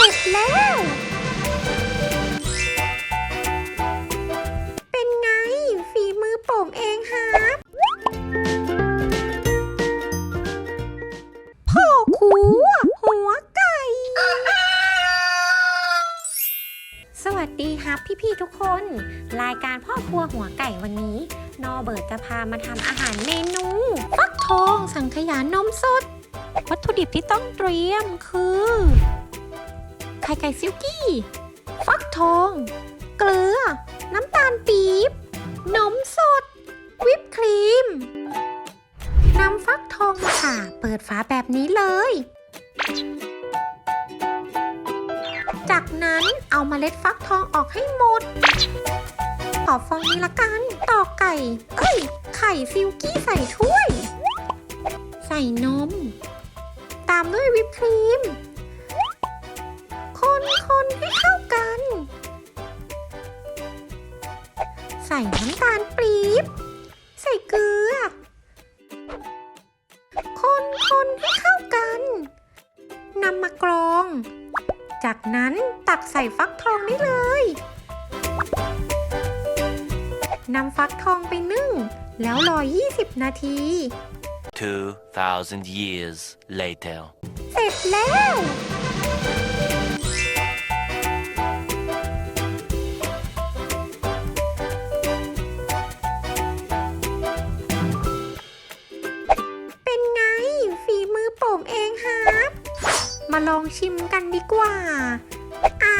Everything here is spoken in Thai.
เสร็จแล้ว เป็นไง ฝีมือผมเองครับพ่อครัวหัวไก่ สวัสดีครับพี่ๆทุกคน รายการพ่อครัวหัวไก่วันนี้ นอเบิร์ตจะพามาทำอาหารเมนูฟักทองสังขยานมสด วัตถุดิบที่ต้องเตรียมคือ ข่ไก่ซิลกี้ ฟักทอง เกลือ น้ำตาลปี๊บ นมสด วิปครีม นำฟักทองมาผ่าเปิดฝาแบบนี้เลย จากนั้นเอามาเมล็ดฟักทองออกให้หมด ขอฟองนี้ละกันตอกไก่ เอ้ย ไข่ซิลกี้ใส่ถ้วย ใส่นม ตามด้วยวิปครีม ใส่น้ำตาลปี๊บ ใส่เกลือ คนคนให้เข้ากันนำมากรอง จากนั้นตักใส่ฟักทองได้เลยนำฟักทองไปนึ่ง แล้วรอ 20 นาที 2,000 years later. เสร็จแล้ว มาลองชิมกันดีกว่า อะ